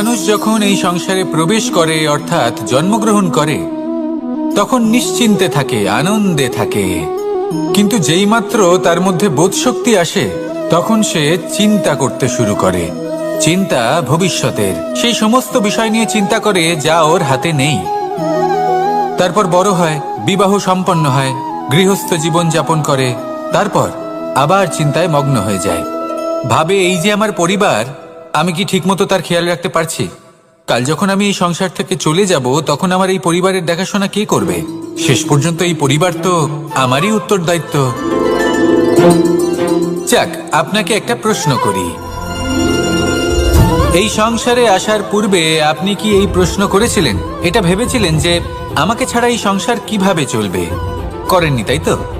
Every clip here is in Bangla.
মানুষ যখন এই সংসারে প্রবেশ করে, অর্থাৎ জন্মগ্রহণ করে, তখন নিশ্চিন্তে থাকে, আনন্দে থাকে। কিন্তু যেইমাত্র তার মধ্যে বোধশক্তি আসে, তখন সে চিন্তা করতে শুরু করে। চিন্তা ভবিষ্যতের। সেই সমস্ত বিষয় নিয়ে চিন্তা করে যা ওর হাতে নেই। তারপর বড় হয়, বিবাহ সম্পন্ন হয়, গৃহস্থ জীবন যাপন করে, তারপর আবার চিন্তায় মগ্ন হয়ে যায়। ভাবে, এই যে আমার পরিবার আমি কি ঠিকমতো তার খেয়াল রাখতে পারছি? কাল যখন আমি এই সংসার থেকে চলে যাব, তখন আমার এই পরিবারের দেখাশোনা কে করবে? শেষ পর্যন্ত এই পরিবার তো আমারই উত্তর দায়িত্ব যাক, আপনাকে একটা প্রশ্ন করি। এই সংসারে আসার পূর্বে আপনি কি এই প্রশ্ন করেছিলেন? এটা ভেবেছিলেন যে আমাকে ছাড়া এই সংসার কীভাবে চলবে? করেননি, তাই তো?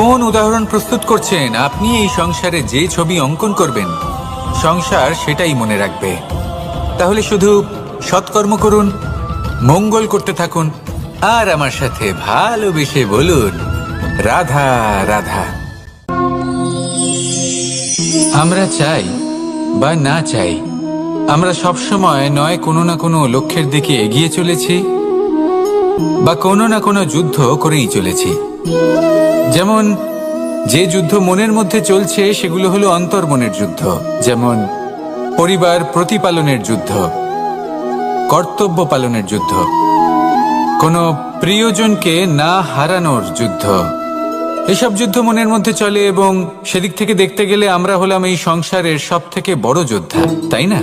কোন উদাহরণ প্রস্তুত করছেন? আপনি এই সংসারে যে ছবি অঙ্কন করবেন, সংসার সেটাই মনে রাখবে। তাহলে শুধু সৎকর্ম করুন, মঙ্গল করতে থাকুন, আর আমার সাথে ভালোবেসে বলুন, রাধা রাধা। আমরা চাই বা না চাই, আমরা সব সময় নয় কোনো না কোনো লক্ষ্যের দিকে এগিয়ে চলেছি, বা কোনো না কোনো যুদ্ধ করেই চলেছি। যেমন, যে যুদ্ধ মনের মধ্যে চলছে, সেগুলো হলো অন্তর্মনের যুদ্ধ। যেমন, পরিবার প্রতিপালনের যুদ্ধ, কর্তব্য পালনের যুদ্ধ। কোনো প্রিয়জনকে না হারানোর যুদ্ধ। এসব যুদ্ধ মনের মধ্যে চলে এবং সেদিক থেকে দেখতে গেলে আমরা হলাম এই সংসারের সব থেকে বড় যোদ্ধা, তাই না?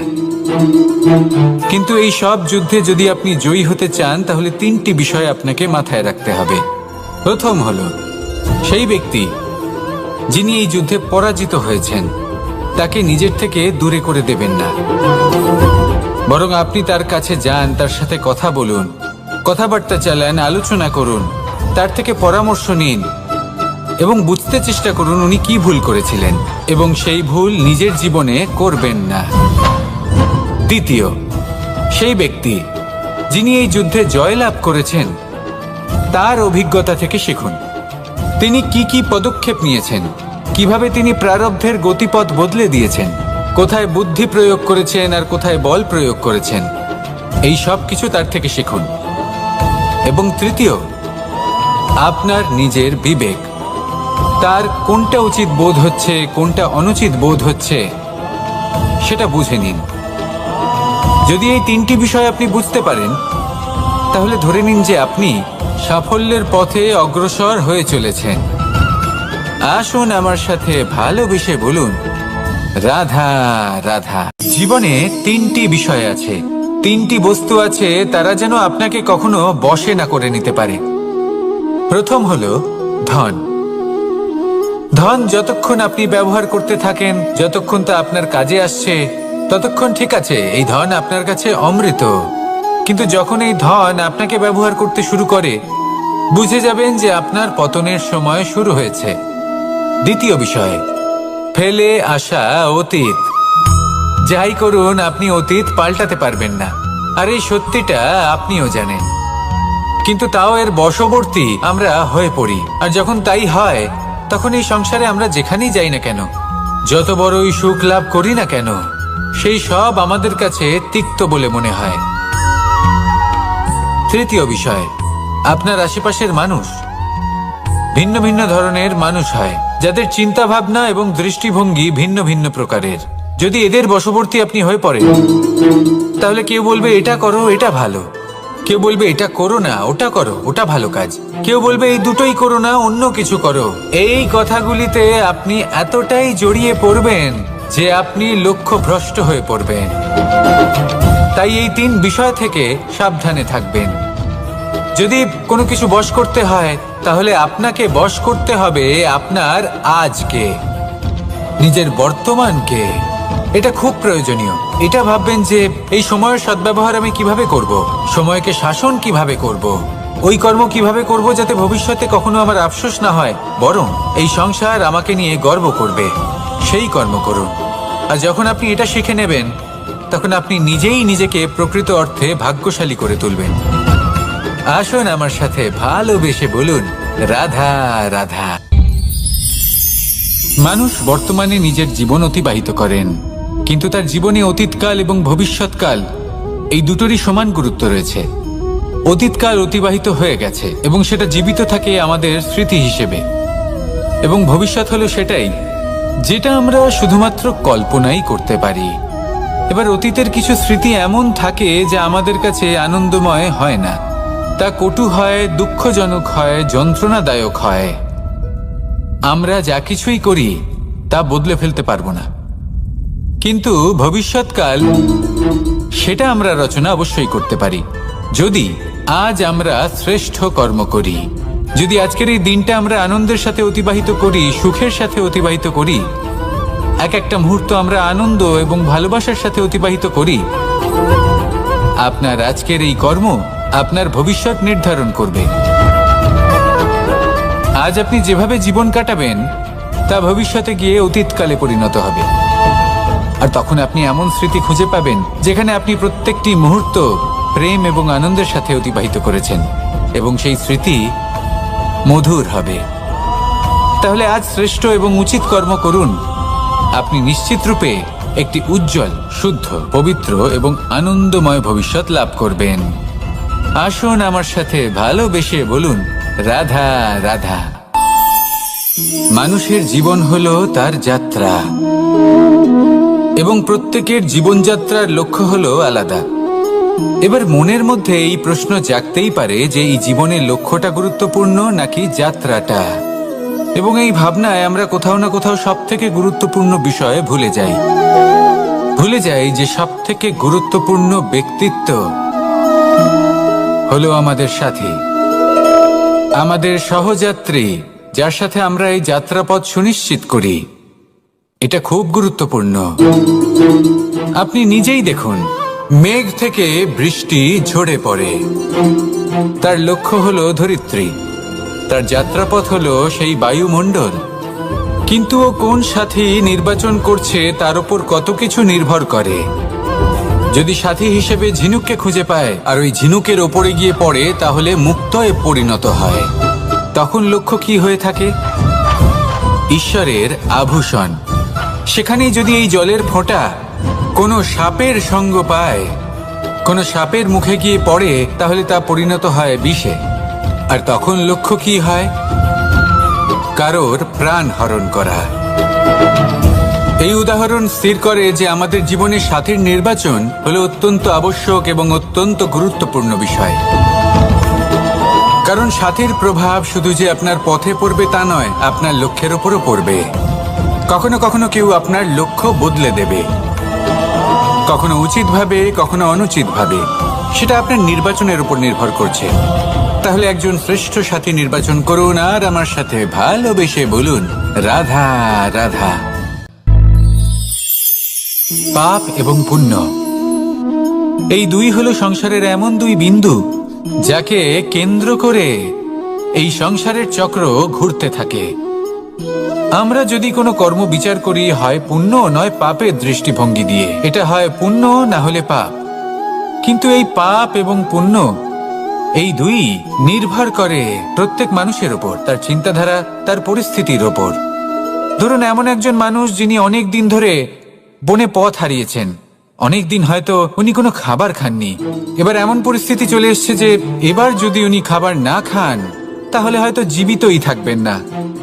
কিন্তু এই সব যুদ্ধে যদি আপনি জয়ী হতে চান, তাহলে তিনটি বিষয় আপনাকে মাথায় রাখতে হবে। প্রথম হলো, সেই ব্যক্তি যিনি এই যুদ্ধে পরাজিত হয়েছেন, তাকে নিজের থেকে দূরে করে দেবেন না। বরং আপনি তার কাছে যান, তার সাথে কথা বলুন, কথাবার্তা চালান, আলোচনা করুন, তার থেকে পরামর্শ নিন এবং বুঝতে চেষ্টা করুন উনি কি ভুল করেছিলেন এবং সেই ভুল নিজের জীবনে করবেন না। দ্বিতীয়, সেই ব্যক্তি যিনি এই যুদ্ধে জয়লাভ করেছেন তার অভিজ্ঞতা থেকে শিখুন। তিনি কি কি পদক্ষেপ নিয়েছেন? কীভাবে তিনি প্রারব্ধের গতিপথ বদলে দিয়েছেন? কোথায় বুদ্ধি প্রয়োগ করেছেন আর কোথায় বল প্রয়োগ করেছেন? এই সব কিছু তার থেকে শিখুন। এবং তৃতীয়, আপনার নিজের বিবেক। তার কোনটা উচিত বোধ হচ্ছে, কোনটা অনুচিত বোধ হচ্ছে, সেটা বুঝে নিন। যদি এই তিনটি বিষয় আপনি বুঝতে পারেন, তাহলে ধরে নিন যে আপনি সাফল্যের পথে অগ্রসর হয়ে চলেছেন। আসুন আমার সাথে ভালো ভালোবেসে বলুন, রাধা রাধা। জীবনে তিনটি বিষয় আছে। তিনটি বস্তু আছে তারা যেন আপনাকে কখনো বশে না করে নিতে পারে। প্রথম হলো ধন। ধন যতক্ষণ আপনি ব্যবহার করতে থাকেন, যতক্ষণ তা আপনার কাজে আসছে, ততক্ষণ ঠিক আছে, এই ধন আপনার কাছে অমৃত। কিন্তু যখন এই ধন আপনাকে ব্যবহার করতে শুরু করে, বুঝে যাবেন যে আপনার পতনের সময় শুরু হয়েছে। দ্বিতীয় বিষয়, ফেলে আসা অতীত। যাই করুন, আপনি অতীত পাল্টাতে পারবেন না। আর এই সত্যিটা আপনিও জানেন। কিন্তু তাও এর বশবর্তী আমরা হয়ে পড়ি। আর যখন তাই হয়, তখন এই সংসারে আমরা যেখানেই যাই না কেন, যত বড়ই সুখ লাভ করি না কেন, সেই সব আমাদের কাছে তিক্ত বলে মনে হয়। তৃতীয় বিষয়, আপনার আশেপাশের মানুষ। ভিন্ন ভিন্ন ধরনের মানুষ হয়, যাদের চিন্তা ভাবনা এবং দৃষ্টিভঙ্গি ভিন্ন ভিন্ন প্রকারের। যদি এদের বশবর্তী আপনি হয়ে পড়েন, তাহলে কেউ বলবে, এটা করো, এটা ভালো। কেউ বলবে, এটা করো না, ওটা করো, ওটা ভালো কাজ। কেউ বলবে, এই দুটোই করো না, অন্য কিছু করো। এই কথাগুলিতে আপনি এতটাই জড়িয়ে পড়বেন যে আপনি লক্ষ্য ভ্রষ্ট হয়ে পড়বেন। তাই এই তিন বিষয় থেকে সাবধানে থাকবেন। যদি কোনো কিছু বশ করতে হয়, তাহলে আপনাকে বশ করতে হবে আপনার আজকে, নিজের বর্তমানকে। এটা খুব প্রয়োজনীয়। এটা ভাববেন যে, এই সময়ের সদ্ব্যবহার আমি কীভাবে করব? সময়কে শাসন কীভাবে করব? ওই কর্ম কীভাবে করব যাতে ভবিষ্যতে কখনো আমার আফসোস না হয়? বরং এই সংসার আমাকে নিয়ে গর্ব করবে। সেই কর্ম করুন। আর যখন আপনি এটা শিখে নেবেন তখন আপনি নিজেই নিজেকে প্রকৃত অর্থে ভাগ্যশালী করে তুলবেন। আসুন আমার সাথে ভালোবেসে বলুন, রাধা রাধা। মানুষ বর্তমানে নিজের জীবন অতিবাহিত করেন, কিন্তু তার জীবনে অতীতকাল এবং ভবিষ্যৎকাল এই দুটোরই সমান গুরুত্ব রয়েছে। অতীতকাল অতিবাহিত হয়ে গেছে এবং সেটা জীবিত থাকে আমাদের স্মৃতি হিসেবে। এবং ভবিষ্যৎ হলো সেটাই, যেটা আমরা শুধুমাত্র কল্পনাই করতে পারি। এবার অতীতের কিছু স্মৃতি এমন থাকে যা আমাদের কাছে আনন্দময় হয় না। তা কটু হয়, দুঃখজনক হয়, যন্ত্রণাদায়ক হয়। আমরা যা কিছুই করি, তা বদলে ফেলতে পারব না। কিন্তু ভবিষ্যৎকাল, সেটা আমরা রচনা অবশ্যই করতে পারি। যদি আজ আমরা শ্রেষ্ঠ কর্ম করি, যদি আজকের এই দিনটা আমরা আনন্দের সাথে অতিবাহিত করি, সুখের সাথে অতিবাহিত করি এক একটা মুহূর্ত আমরা আনন্দ এবং ভালোবাসার সাথে অতিবাহিত করি। আপনার আজকের এই কর্ম আপনার ভবিষ্যৎ নির্ধারণ করবে। আজ আপনি যেভাবে জীবন কাটাবেন, তা ভবিষ্যতে গিয়ে অতীতকালে পরিণত হবে। আর তখন আপনি এমন স্মৃতি খুঁজে পাবেন, যেখানে আপনি প্রত্যেকটি মুহূর্ত প্রেম এবং আনন্দের সাথে অতিবাহিত করেছেন এবং সেই স্মৃতি মধুর হবে। তাহলে আজ শ্রেষ্ঠ এবং উচিত কর্ম করুন। আপনি নিশ্চিত রূপে একটি উজ্জ্বল, শুদ্ধ, পবিত্র এবং আনন্দময় ভবিষ্যৎ লাভ করবেন। আসুন আমার সাথে ভালোবেসে বলুন, রাধা রাধা। মানুষের জীবন হল তার যাত্রা। এবং প্রত্যেকের জীবনযাত্রার লক্ষ্য হল আলাদা। এবার মনের মধ্যে এই প্রশ্ন জাগতেই পারে যে এই জীবনের লক্ষ্যটা গুরুত্বপূর্ণ নাকি যাত্রাটা? এবং এই ভাবনায় আমরা কোথাও না কোথাও সব থেকে গুরুত্বপূর্ণ বিষয়ে ভুলে যাই। ভুলে যাই যে সব থেকে গুরুত্বপূর্ণ ব্যক্তিত্ব হলো আমাদের সাথী। আমাদের সহযাত্রী, যার সাথে আমরা এই যাত্রাপথ সুনিশ্চিত করি। এটা খুব গুরুত্বপূর্ণ। আপনি নিজেই দেখুন, মেঘ থেকে বৃষ্টি ঝরে পড়ে। তার লক্ষ্য হলো ধরিত্রী। তার যাত্রাপথ হলো সেই বায়ুমণ্ডল। কিন্তু ও কোন সাথী নির্বাচন করছে তার উপর কত কিছু নির্ভর করে। যদি সাথী হিসেবে ঝিনুককে খুঁজে পায় আর ওই ঝিনুকের ওপরে গিয়ে পড়ে, তাহলে মুক্তয়ে পরিণত হয়। তখন লক্ষ্য কি হয়ে থাকে? ঈশ্বরের আভূষণ। সেখানেই যদি এই জলের ফোঁটা কোনো সাপের সঙ্গ পায়, কোনো সাপের মুখে গিয়ে পড়ে, তাহলে তা পরিণত হয় বিষে। আর তখন লক্ষ্য কি হয়? কারোর প্রাণ হরণ করা। এই উদাহরণ স্থির করে যে আমাদের জীবনে সাথীর নির্বাচন হলো অত্যন্ত আবশ্যক এবং অত্যন্ত গুরুত্বপূর্ণ বিষয়। কারণ সাথীর প্রভাব শুধু যে আপনার পথে পড়বে তা নয়, আপনার লক্ষ্যের ওপরও পড়বে। কখনো কখনো কেউ আপনার লক্ষ্য বদলে দেবে। কখনো উচিতভাবে, কখনো অনুচিতভাবে। সেটা আপনার নির্বাচনের উপর নির্ভর করছে। তাহলে একজন শ্রেষ্ঠ সাথী নির্বাচন করুন আর আমার সাথে ভালোবেসে বলুন, রাধা রাধা। পাপ এবং পুণ্য। এই দুই হলো সংসারের এমন দুই বিন্দু যাকে কেন্দ্র করে এই সংসারের চক্র ঘুরতে থাকে। আমরা যদি কোনো কর্ম বিচার করি, হয় পুণ্য, নয় পাপের দৃষ্টিভঙ্গি দিয়ে। এটা হয় পুণ্য, না হলে পাপ। কিন্তু এই পাপ এবং পুণ্য এই দুই নির্ভর করে প্রত্যেক মানুষের ওপর, তার চিন্তাধারা, তার পরিস্থিতির ওপর। ধরুন, এমন একজন মানুষ যিনি অনেক দিন ধরে বনে পথ হারিয়েছেন। অনেক দিন হয়তো উনি কোনো খাবার খাননি। এবার এমন পরিস্থিতি চলে এসছে যে এবার যদি উনি খাবার না খান, তাহলে হয়তো জীবিতই থাকবেন না।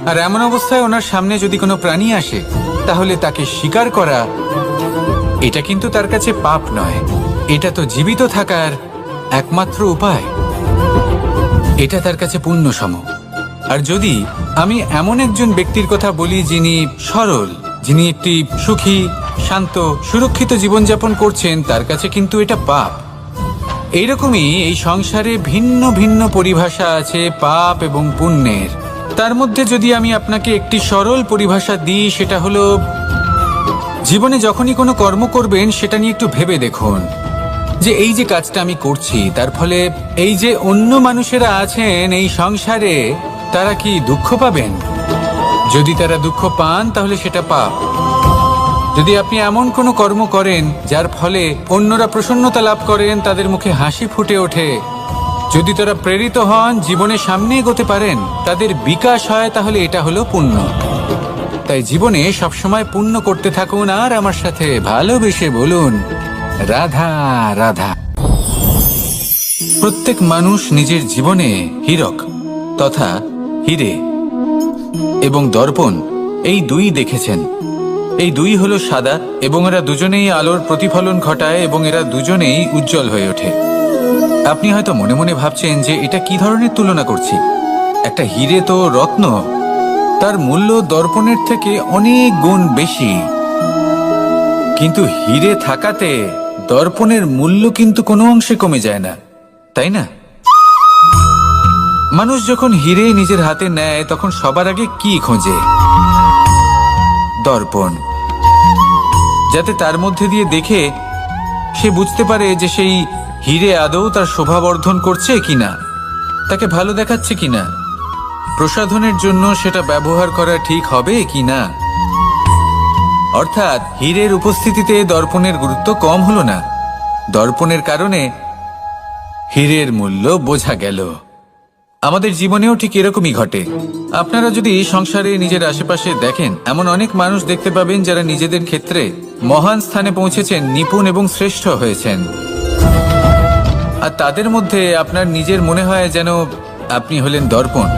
আর এমন অবস্থায় ওনার সামনে যদি কোনো প্রাণী আসে, তাহলে তাকে শিকার করা, এটা কিন্তু তার কাছে পাপ নয়। এটা তো জীবিত থাকার একমাত্র উপায়। এটা তার কাছে পুণ্য সম আর যদি আমি এমন একজন ব্যক্তির কথা বলি যিনি সরল, যিনি একটি সুখী, শান্ত, সুরক্ষিত জীবনযাপন করছেন, তার কাছে কিন্তু এটা পাপ। এইরকমই এই সংসারে ভিন্ন ভিন্ন পরিভাষা আছে পাপ এবং পুণ্যের। তার মধ্যে যদি আমি আপনাকে একটি সরল পরিভাষা দিই, সেটা হলো, জীবনে যখনই কোনো কর্ম করবেন, সেটা নিয়ে একটু ভেবে দেখুন। যে এই যে কাজটা আমি করছি, তার ফলে এই যে অন্য মানুষেরা আছেন এই সংসারে, তারা কি দুঃখ পাবেন? যদি তারা দুঃখ পান, তাহলে সেটা পাপ। যদি আপনি এমন কোনো কর্ম করেন, যার ফলে অন্যরা প্রসন্নতা লাভ করেন, তাদের মুখে হাসি ফুটে ওঠে। যদি তারা প্রেরিত হন, জীবনে সামনে এগোতে পারেন, তাদের বিকাশ হয়, তাহলে এটা হলো পুণ্য। তাই জীবনে সবসময় পুণ্য করতে থাকুন আর আমার সাথে ভালোবেসে বলুন রাধা রাধা। প্রত্যেক মানুষ নিজের জীবনে হীরক তথা হিরে এবং দর্পণ এই দুই দেখেছেন। এই দুই হলো সাদা এবং এরা দুজনেই আলোর প্রতিফলন ঘটায় এবং এরা দুজনেই উজ্জ্বল হয়ে ওঠে। আপনি হয়তো মনে মনে ভাবছেন যে এটা কি ধরনের তুলনা করছি? একটা হিরে তো রত্ন, তার মূল্য দর্পণের থেকে অনেক গুণ বেশি। কিন্তু হিরে থাকাতে দর্পণের মূল্য কিন্তু কোনো অংশে কমে যায় না, তাই না? মানুষ যখন হিরে নিজের হাতে নেয়, তখন সবার আগে কি খোঁজে? দর্পণ। যাতে তার মধ্যে দিয়ে দেখে সে বুঝতে পারে যে সেই হিরে আদৌ তার শোভাবর্ধন করছে কিনা তাকে ভালো দেখাচ্ছে কিনা প্রসাধনের জন্য সেটা ব্যবহার করা ঠিক হবে কিনা অর্থাৎ হীরের উপস্থিতিতে দর্পণের গুরুত্ব কম হলো না। দর্পণের কারণে হীরের মূল্য বোঝা গেল। আমাদের জীবনেও ঠিক এরকমই ঘটে। আপনারা যদি সংসারে নিজের আশেপাশে দেখেন, এমন অনেক মানুষ দেখতে পাবেন যারা নিজেদের ক্ষেত্রে মহান স্থানে পৌঁছেছেন, নিপুণ এবং শ্রেষ্ঠ হয়েছেন। আর তাদের মধ্যে আপনার নিজের মনে হয় যেন আপনি হলেন দর্পণ।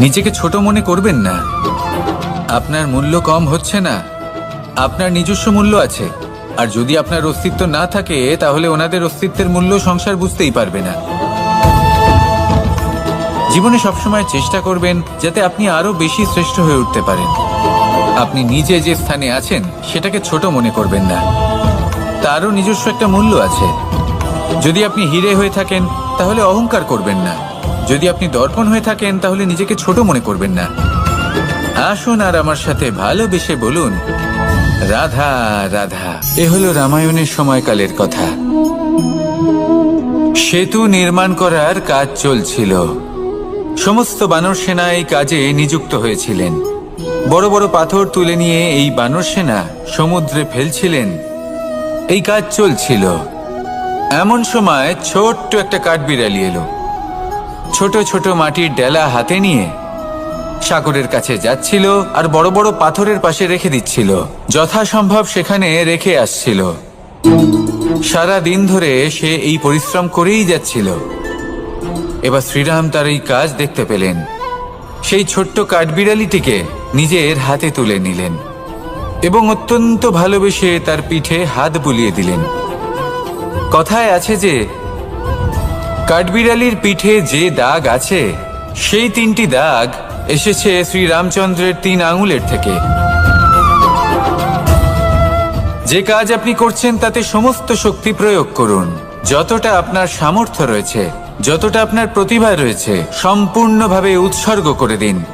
নিজেকে ছোট মনে করবেন না। আপনার মূল্য কম হচ্ছে না। আপনার নিজস্ব মূল্য আছে। আর যদি আপনার অস্তিত্ব না থাকে, তাহলে ওনাদের অস্তিত্বের মূল্য সংসার বুঝতেই পারবে না। জীবনে সবসময় চেষ্টা করবেন যাতে আপনি আরও বেশি শ্রেষ্ঠ হয়ে উঠতে পারেন। আপনি নিজে যে স্থানে আছেন, সেটাকে ছোট মনে করবেন না। তারও নিজস্ব একটা মূল্য আছে। যদি আপনি হিরে হয়ে থাকেন, তাহলে অহংকার করবেন না। যদি আপনি দর্পণ হয়ে থাকেন, তাহলে নিজেকে ছোট মনে করবেন না। আসুন আর আমার সাথে ভালোবেসে বলুন, রাধা রাধা। এ হলো রামায়ণের সময়কালের কথা। সেতু নির্মাণ করার কাজ চলছিল। সমস্ত বানর সেনা এই কাজে নিযুক্ত হয়েছিলেন। বড় বড় পাথর তুলে নিয়ে এই বানর সেনা সমুদ্রে ফেলছিলেন। এই কাজ চলছিল। এমন সময় ছোট্ট একটা কাঠবিড়ালি এলো। ছোট ছোট মাটির ডেলা হাতে নিয়ে সাগরের কাছে যাচ্ছিল আর বড় বড় পাথরের পাশে রেখে দিচ্ছিল। যথাসম্ভব সেখানে রেখে আসছিল। সারা দিন ধরে সে এই পরিশ্রম করেই যাচ্ছিল। এবার শ্রীরাম তার এই কাজ দেখতে পেলেন। সেই ছোট্ট কাঠবিড়ালিটিকে নিজের হাতে তুলে নিলেন এবং অত্যন্ত ভালোবেসে তার পিঠে হাত বুলিয়ে দিলেন। কথায় আছে যে, কাঠবিড়ালির পিঠে যে দাগ আছে, সেই তিনটি দাগ এসেছে শ্রী রামচন্দ্রের তিন আঙুলের থেকে। যে কাজ আপনি করছেন তাতে সমস্ত শক্তি প্রয়োগ করুন। যতটা আপনার সামর্থ্য রয়েছে, যতটা আপনার প্রতিভা রয়েছে, সম্পূর্ণভাবে উৎসর্গ করে দিন।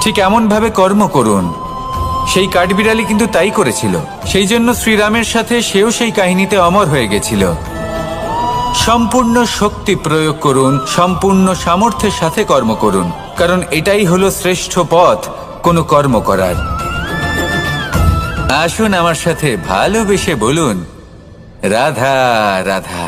ঠিক এমনভাবে কর্ম করুন। সেই কাঠবিড়ালি কিন্তু তাই করেছিল। সেই জন্য শ্রীরামের সাথে সেও সেই কাহিনীতে অমর হয়ে গেছিল। সম্পূর্ণ শক্তি প্রয়োগ করুন, সম্পূর্ণ সামর্থ্যের সাথে কর্ম করুন। কারণ এটাই হলো শ্রেষ্ঠ পথ কোনো কর্ম করার। আসুন আমার সাথে ভালোবেসে বলুন, রাধা রাধা।